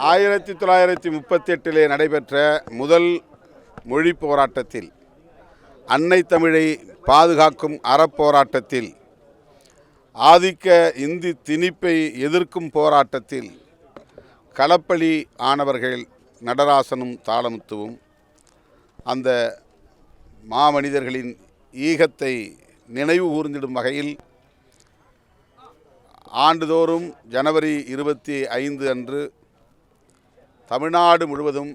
ஆயிரத்தி தொள்ளாயிரத்தி முப்பத்தி எட்டிலே நடைபெற்ற முதல் மொழி போராட்டத்தில் அன்னை தமிழை பாதுகாக்கும் அறப்போராட்டத்தில் ஆதிக்க இந்தி திணிப்பை எதிர்க்கும் போராட்டத்தில் களப்பலி ஆனவர்கள் நடராசனும் தாளமுத்துவும் அந்த மாமனிதர்களின் ஈகத்தை நினைவு கூர்ந்திடும் வகையில் ஆண்டுதோறும் ஜனவரி இருபத்தி ஐந்து அன்று தமிழ்நாடு முழுவதும்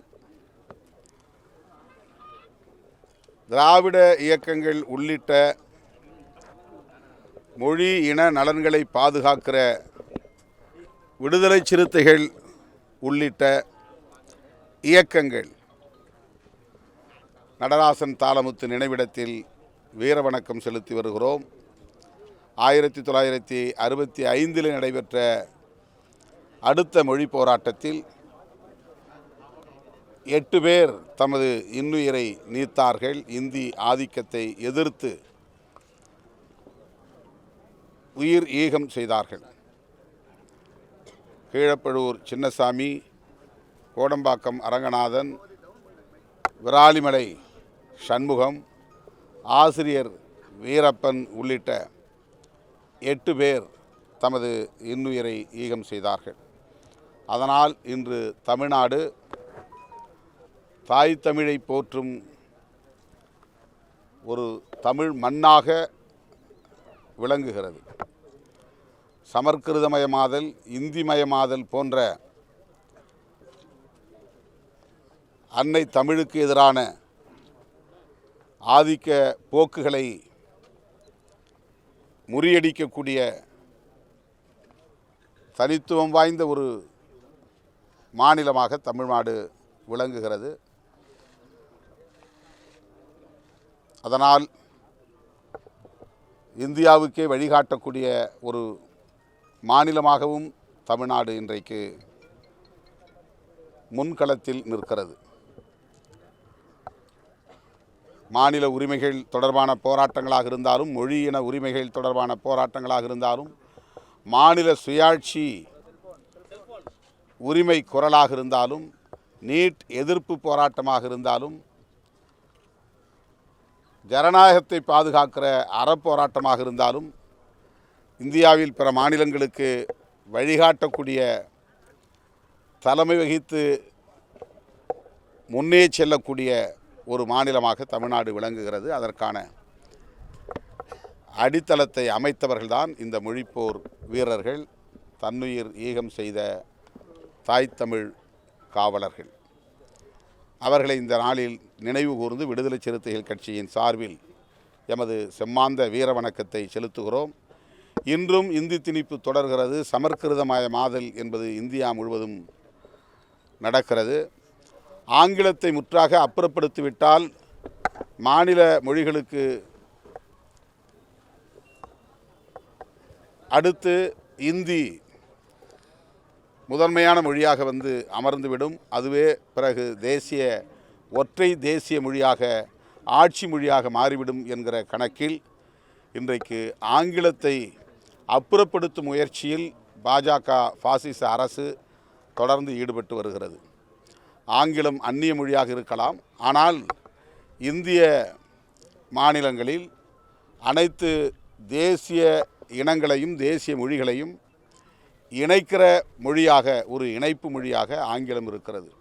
திராவிட இயக்கங்கள் உள்ளிட்ட மொழி இன நலன்களை பாதுகாக்கிற விடுதலை சிறுத்தைகள் உள்ளிட்ட இயக்கங்கள். நடராசன் தாளமுத்து நினைவிடத்தில் வீரவணக்கம் செலுத்தி வருகிறோம். ஆயிரத்தி தொள்ளாயிரத்தி அறுபத்தி ஐந்தில் நடைபெற்ற அடுத்த மொழி போராட்டத்தில் எட்டு பேர் தமது இன்னுயிரை நீத்தார்கள். இந்தி ஆதிக்கத்தை எதிர்த்து உயிர் ஈகம் செய்தார்கள். கீழப்பழுவூர் சின்னசாமி கோடம்பாக்கம் அரங்கநாதன் விராலிமலை சண்முகம் ஆசிரியர் வீரப்பன் உள்ளிட்ட எட்டு பேர் தமது இன்னுயிரை ஈகம் செய்தார்கள். அதனால் இன்று தமிழ்நாடு தாய் தமிழை போற்றும் ஒரு தமிழ் மண்ணாக விளங்குகிறது. சமற்கிருதமயமாதல் இந்திமயமாதல் போன்ற அன்னை தமிழுக்கு எதிரான ஆதிக்க போக்குகளை முறியடிக்கக்கூடிய தனித்துவம் வாய்ந்த ஒரு மாநிலமாக தமிழ்நாடு விளங்குகிறது. அதனால் இந்தியாவுக்கே வழிகாட்டக்கூடிய ஒரு மாநிலமாகவும் தமிழ்நாடு இன்றைக்கு முன்களத்தில் நிற்கிறது. மாநில உரிமைகள் தொடர்பான போராட்டங்களாக இருந்தாலும் மொழி இன உரிமைகள் தொடர்பான போராட்டங்களாக இருந்தாலும் மாநில சுயாட்சி உரிமை குரலாக இருந்தாலும் நீட் எதிர்ப்பு போராட்டமாக இருந்தாலும் ஜனநாயகத்தை பாதுகாக்கிற அறப்போராட்டமாக இருந்தாலும் இந்தியாவில் பிற மாநிலங்களுக்கு வழிகாட்டக்கூடிய தலைமை வகித்து முன்னே செல்லக்கூடிய ஒரு மாநிலமாக தமிழ்நாடு விளங்குகிறது. அதற்கான அடித்தளத்தை அமைத்தவர்கள்தான் இந்த மொழிப்போர் வீரர்கள். தன்னுயிர் ஈகம் செய்த தாய் தமிழ் காவலர்கள். அவர்களை இந்த நாளில் நினைவு கூர்ந்து விடுதலை சிறுத்தைகள் கட்சியின் சார்பில் எமது செம்மாந்த வீர வணக்கத்தை செலுத்துகிறோம். இன்றும் இந்தி திணிப்பு தொடர்கிறது. சமற்கிருதமயமாதல் என்பது இந்தியா முழுவதும் நடக்கிறது. ஆங்கிலத்தை முற்றாக அப்புறப்படுத்திவிட்டால் மாநில மொழிகளுக்கு அடுத்து இந்தி முதன்மையான மொழியாக வந்து அமர்ந்துவிடும். அதுவே பிறகு தேசிய ஒற்றை தேசிய மொழியாக ஆட்சி மொழியாக மாறிவிடும் என்கிற கணக்கில் இன்றைக்கு ஆங்கிலத்தை அப்புறப்படுத்தும் முயற்சியில் பாஜக பாசிச அரசு தொடர்ந்து ஈடுபட்டு வருகிறது. ஆங்கிலம் அந்நிய மொழியாக இருக்கலாம். ஆனால் இந்திய மாநிலங்களில் அனைத்து தேசிய இனங்களையும் தேசிய மொழிகளையும் இணைக்கிற மொழியாக ஒரு இணைப்பு மொழியாக ஆங்கிலம் இருக்கிறது.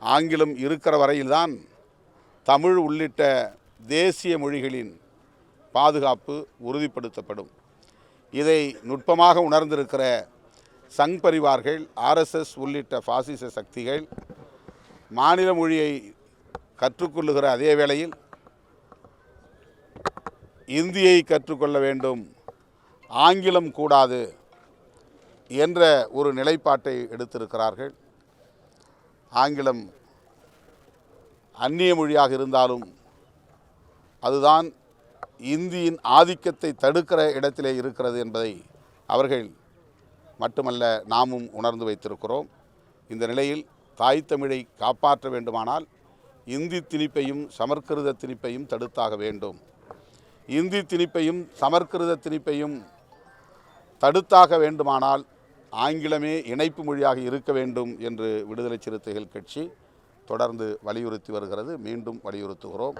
ஆங்கிலம் இருக்கிற வரையில்தான் தமிழ் உள்ளிட்ட தேசிய மொழிகளின் பாதுகாப்பு உறுதிப்படுத்தப்படும். இதை நுட்பமாக உணர்ந்திருக்கிற சங் பரிவார்கள் ஆர்எஸ்எஸ் உள்ளிட்ட பாசிச சக்திகள் மாநில மொழியை கற்றுக்கொள்ளுகிற அதே வேளையில் இந்தியை கற்றுக்கொள்ள வேண்டும். ஆங்கிலம் கூடாது. என்ற ஒரு நிலைப்பாட்டை எடுத்திருக்கிறார்கள். ஆங்கிலம் அந்நிய மொழியாக இருந்தாலும் அதுதான் இந்தியின் ஆதிக்கத்தை தடுக்கிற இடத்திலே இருக்கிறது என்பதை அவர்கள் மட்டுமல்ல நாமும் உணர்ந்து வைத்திருக்கிறோம். இந்த நிலையில் தாய் தமிழை காப்பாற்ற வேண்டுமானால் இந்தி திணிப்பையும் சமற்கிருத திணிப்பையும் தடுத்தாக வேண்டும். இந்தி திணிப்பையும் சமற்கிருத திணிப்பையும் தடுத்தாக வேண்டுமானால் ஆங்கிலமே இணைப்பு மொழியாக இருக்க வேண்டும் என்று விடுதலை சிறுத்தைகள் கட்சி தொடர்ந்து வலியுறுத்தி வருகிறது. மீண்டும் வலியுறுத்துகிறோம்.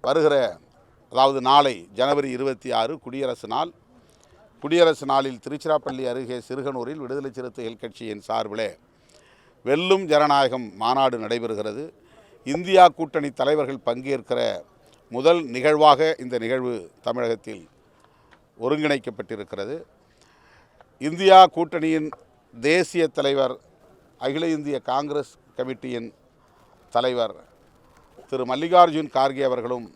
வருகிற அதாவது நாளை ஜனவரி இருபத்தி ஆறு குடியரசு நாள். குடியரசு நாளில் திருச்சிராப்பள்ளி அருகே சிறுகனூரில் விடுதலை சிறுத்தைகள் கட்சியின் சார்பிலே வெல்லும் ஜனநாயகம் மாநாடு நடைபெறுகிறது. இந்தியா கூட்டணி தலைவர்கள் பங்கேற்கிற முதல் நிகழ்வாக இந்த நிகழ்வு தமிழகத்தில் ஒருங்கிணைக்கப்பட்டிருக்கிறது. இந்தியா கூட்டணியின் தேசிய தலைவர் அகில இந்திய காங்கிரஸ் கமிட்டியின் தலைவர் திரு. மல்லிகார்ஜுன் கார்கே அவர்களும்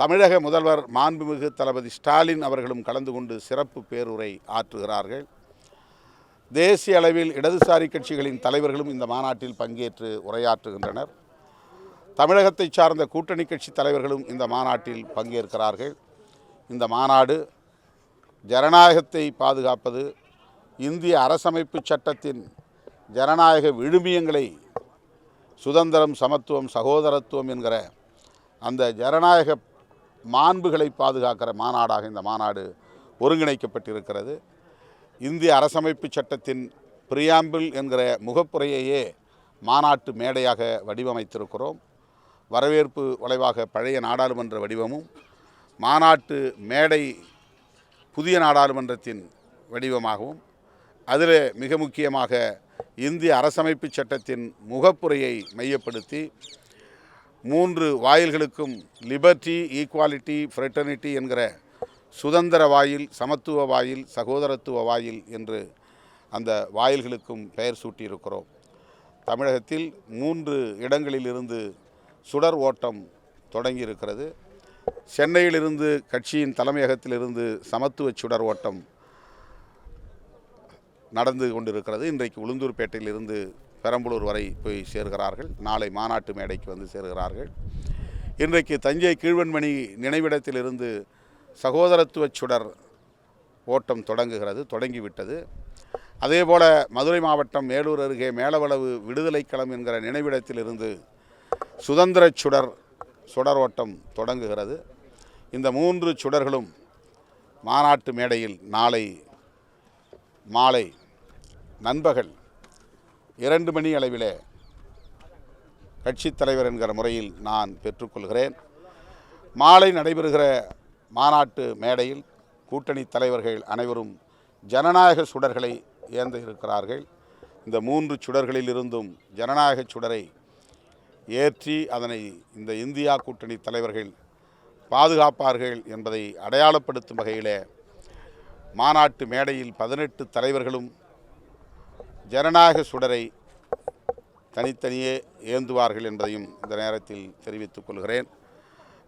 தமிழக முதல்வர் மாண்புமிகு தளபதி ஸ்டாலின் அவர்களும் கலந்து கொண்டு சிறப்பு பேருரை ஆற்றுகிறார்கள். தேசிய அளவில் இடதுசாரி கட்சிகளின் தலைவர்களும் இந்த மாநாட்டில் பங்கேற்று உரையாற்றுகின்றனர். தமிழகத்தை சார்ந்த கூட்டணி கட்சி தலைவர்களும் இந்த மாநாட்டில் பங்கேற்கிறார்கள். இந்த மாநாடு ஜனநாயகத்தை பாதுகாப்பது இந்திய அரசமைப்பு சட்டத்தின் ஜனநாயக விழுமியங்களை சுதந்திரம் சமத்துவம் சகோதரத்துவம் என்கிற அந்த ஜனநாயக மாண்புகளை பாதுகாக்கிற மாநாடாக இந்த மாநாடு ஒருங்கிணைக்கப்பட்டிருக்கிறது. இந்திய அரசமைப்பு சட்டத்தின் பிரியாம்பிள் என்கிற முகப்புரையையே மாநாட்டு மேடையாக வடிவமைத்திருக்கிறோம். வரவேற்பு வளைவாக பழைய நாடாளுமன்ற வடிவமும் மாநாட்டு மேடை புதிய நாடாளுமன்றத்தின் வடிவமாகவும் அதில் மிக முக்கியமாக இந்திய அரசமைப்பு சட்டத்தின் முகப்புரையை மையப்படுத்தி மூன்று வாயில்களுக்கும் லிபர்ட்டி ஈக்குவாலிட்டி ஃப்ரெட்டர்னிட்டி என்கிற சுதந்திர வாயில் சமத்துவ வாயில் சகோதரத்துவ வாயில் என்று அந்த வாயில்களுக்கும் பெயர் சூட்டியிருக்கிறோம். தமிழகத்தில் மூன்று இடங்களிலிருந்து சுடர் ஓட்டம் தொடங்கியிருக்கிறது. சென்னையிலிருந்து கட்சியின் தலைமையகத்திலிருந்து சமத்துவ சுடர் ஓட்டம் நடந்து கொண்டிருக்கிறது. இன்றைக்கு உளுந்தூர்பேட்டையிலிருந்து பெரம்பலூர் வரை போய் சேர்கிறார்கள். நாளை மாநாட்டு மேடைக்கு வந்து சேர்கிறார்கள். இன்றைக்கு தஞ்சை கீழ்வன்மணி நினைவிடத்திலிருந்து சகோதரத்துவ சுடர் ஓட்டம் தொடங்குகிறது தொடங்கிவிட்டது. அதேபோல மதுரை மாவட்டம் மேலூர் அருகே மேலவளவு விடுதலை களம் என்கிற நினைவிடத்திலிருந்து சுதந்திர சுடர் சுடர் ஓட்டம் தொடங்குகிறது. இந்த மூன்று சுடர்களும் மாநாட்டு மேடையில் நாளை மாலை நண்பகல் இரண்டு மணி அளவிலே கட்சித் தலைவர் என்கிற முறையில் நான் பெற்றுக்கொள்கிறேன். மாலை நடைபெறுகிற மாநாட்டு மேடையில் கூட்டணி தலைவர்கள் அனைவரும் ஜனநாயக சுடர்களை ஏந்த இருக்கிறார்கள். இந்த மூன்று சுடர்களில் இருந்தும் ஜனநாயக சுடரை ஏற்றி அதனை இந்த இந்தியா கூட்டணி தலைவர்கள் பாதுகாப்பார்கள் என்பதை அடையாளப்படுத்தும் வகையிலே மாநாட்டு மேடையில் பதினெட்டு தலைவர்களும் ஜனநாயக சுடரை தனித்தனியே ஏந்துவார்கள் என்பதையும் இந்த நேரத்தில் தெரிவித்துக் கொள்கிறேன்.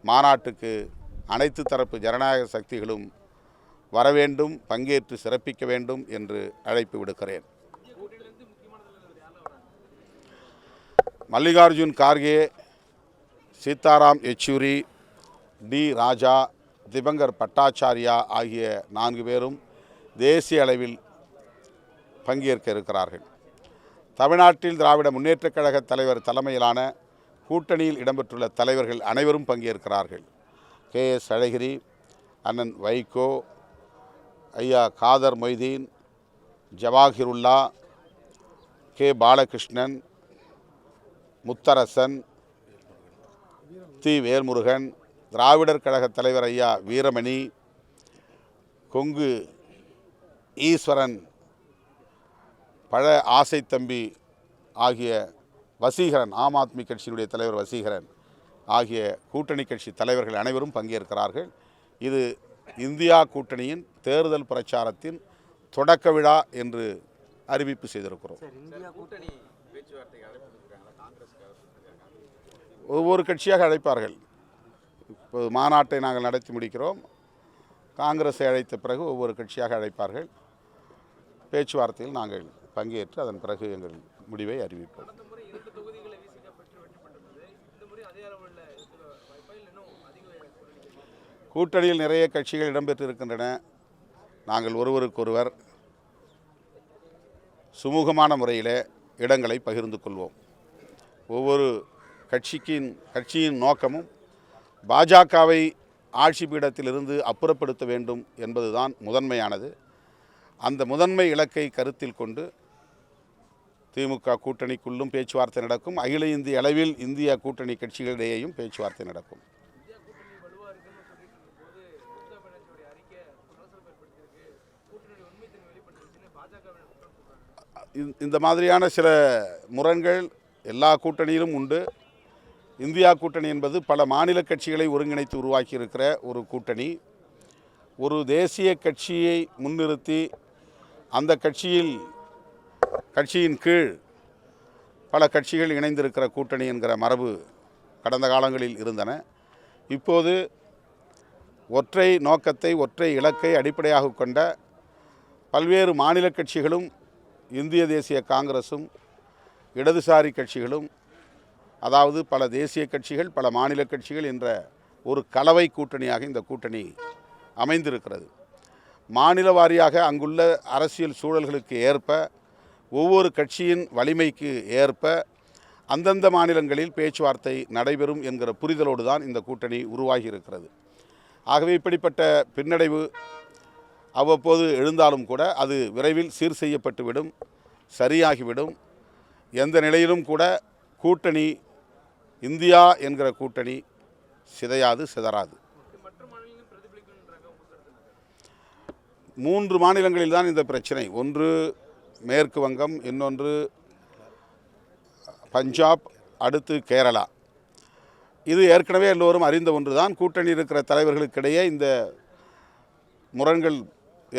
மாநாட்டுக்கு அனைத்து தரப்பு ஜனநாயக சக்திகளும் வரவேண்டும் பங்கேற்று சிறப்பிக்க வேண்டும் என்று அழைப்பு விடுக்கிறேன். மல்லிகார்ஜுன் கார்கே சீதாராம் யெச்சூரி டி ராஜா திபங்கர் பட்டாச்சாரியா ஆகிய நான்கு பேரும் தேசிய அளவில் பங்கேற்க இருக்கிறார்கள். தமிழ்நாட்டில் திராவிட முன்னேற்றக் கழக தலைவர் தலைமையிலான கூட்டணியில் இடம்பெற்றுள்ள தலைவர்கள் அனைவரும் பங்கேற்கிறார்கள். கே. எஸ். அழகிரி அண்ணன் வைகோ ஐயா காதர் மொய்தீன் ஜவாஹிருல்லா கே. பாலகிருஷ்ணன் முத்தரசன் தி. வேல்முருகன் திராவிடர் கழக தலைவர் ஐயா வீரமணி கொங்கு ஈஸ்வரன் பழ ஆசை தம்பி ஆகிய வசீகரன் ஆம் ஆத்மி கட்சியினுடைய தலைவர் வசீகரன் ஆகிய கூட்டணி கட்சி தலைவர்கள் அனைவரும் பங்கேற்கிறார்கள். இது இந்தியா கூட்டணியின் தேர்தல் பிரச்சாரத்தின் தொடக்க விழா என்று அறிவிப்பு செய்திருக்கிறோம் கூட்டணி பேச்சுவார்த்தைக்கு அழைப்பு கொடுக்குறாங்களா காங்கிரஸ்க்கு அழைப்பு கொடுக்குறாங்களா? ஒவ்வொரு கட்சியாக அழைப்பார்கள். இப்போ மாநாட்டை நாங்கள் நடத்தி முடிக்கிறோம். காங்கிரஸை அழைத்த பிறகு ஒவ்வொரு கட்சியாக அழைப்பார்கள். பேச்சுவார்த்தையில் நாங்கள் பங்கேற்று அதன் பிறகு எங்கள் முடிவை அறிவிப்போம். கூட்டணியில் நிறைய கட்சிகள் இடம்பெற்றிருக்கின்றன. நாங்கள் ஒருவருக்கொருவர் சுமூகமான முறையில் இடங்களை பகிர்ந்து கொள்வோம். ஒவ்வொரு கட்சிக்கின் கட்சியின் நோக்கமும் பாஜகவை ஆட்சி பீடத்திலிருந்து அப்புறப்படுத்த வேண்டும் என்பதுதான் முதன்மையானது. அந்த முதன்மை இலக்கை கருத்தில் கொண்டு திமுக கூட்டணிக்குள்ளும் பேச்சுவார்த்தை நடக்கும். அகில இந்திய அளவில் இந்திய கூட்டணி கட்சிகளிடையேயும் பேச்சுவார்த்தை நடக்கும். இந்த மாதிரியான சில முரண்கள் எல்லா கூட்டணியிலும் உண்டு. இந்தியா கூட்டணி என்பது பல மாநில கட்சிகளை ஒருங்கிணைத்து உருவாக்கியிருக்கிற ஒரு கூட்டணி. ஒரு தேசிய கட்சியை முன்னிறுத்தி அந்த கட்சியில் கட்சியின் கீழ் பல கட்சிகள் இணைந்திருக்கிற கூட்டணி என்கிற மரபு கடந்த காலங்களில் இருந்தன. இப்போது ஒற்றை நோக்கத்தை ஒற்றை இலக்கை அடிப்படையாக கொண்ட பல்வேறு மாநில கட்சிகளும் இந்திய தேசிய காங்கிரஸும் இடதுசாரி கட்சிகளும் அதாவது பல தேசிய கட்சிகள் பல மாநில கட்சிகள் என்ற ஒரு கலவை கூட்டணியாக இந்த கூட்டணி அமைந்திருக்கிறது. மாநில வாரியாக அங்குள்ள அரசியல் சூழல்களுக்கு ஏற்ப ஒவ்வொரு கட்சியின் வலிமைக்கு ஏற்ப அந்தந்த மாநிலங்களில் பேச்சுவார்த்தை நடைபெறும் என்கிற புரிதலோடு தான் இந்த கூட்டணி உருவாகி இருக்கிறது ஆகவே இப்படிப்பட்ட பின்னடைவு அவ்வப்போது எழுந்தாலும் கூட அது விரைவில் சீர் செய்யப்பட்டுவிடும் சரியாகிவிடும். எந்த நிலையிலும் கூட கூட்டணி இந்தியா என்கிற கூட்டணி சிதையாது சிதறாது. மூன்று மாநிலங்களில் தான் இந்த பிரச்சனை. ஒன்று மேற்கு வங்கம் இன்னொன்று பஞ்சாப் அடுத்து கேரளா. இது ஏற்கனவே எல்லோரும் அறிந்த ஒன்று தான் கூட்டணி இருக்கிற தலைவர்களுக்கிடையே இந்த முரண்கள்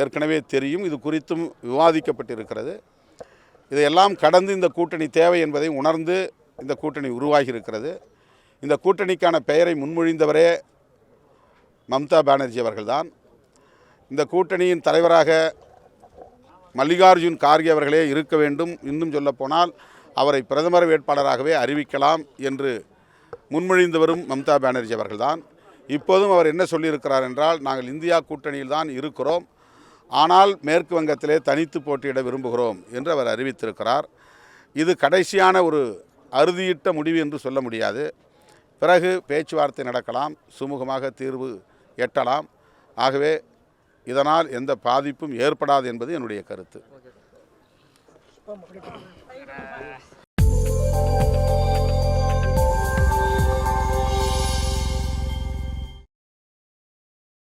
ஏற்கனவே தெரியும். இது குறித்தும் விவாதிக்கப்பட்டிருக்கிறது. இதையெல்லாம் கடந்து இந்த கூட்டணி தேவை என்பதை உணர்ந்து இந்த கூட்டணி உருவாகி இருக்கிறது இந்த கூட்டணிக்கான பெயரை முன்மொழிந்தவரே மம்தா பானர்ஜி அவர்கள்தான். இந்த கூட்டணியின் தலைவராக மல்லிகார்ஜுன் கார்கே அவர்களே இருக்க வேண்டும். இன்னும் சொல்லப்போனால் அவரை பிரதமர் வேட்பாளராகவே அறிவிக்கலாம் என்று முன்மொழிந்தவரும் மம்தா பானர்ஜி அவர்கள்தான். இப்போதும் அவர் என்ன சொல்லியிருக்கிறார் என்றால் நாங்கள் இந்தியா கூட்டணியில் தான் இருக்கிறோம். ஆனால் மேற்கு வங்கத்திலே தனித்து போட்டியிட விரும்புகிறோம் என்று அவர் அறிவித்திருக்கிறார். இது கடைசியான ஒரு அறுதியிட்ட முடிவு என்று சொல்ல முடியாது. பிறகு பேச்சுவார்த்தை நடக்கலாம் சுமூகமாக தீர்வு எட்டலாம். ஆகவே இதனால் எந்த பாதிப்பும் ஏற்படாது என்பது என்னுடைய கருத்து.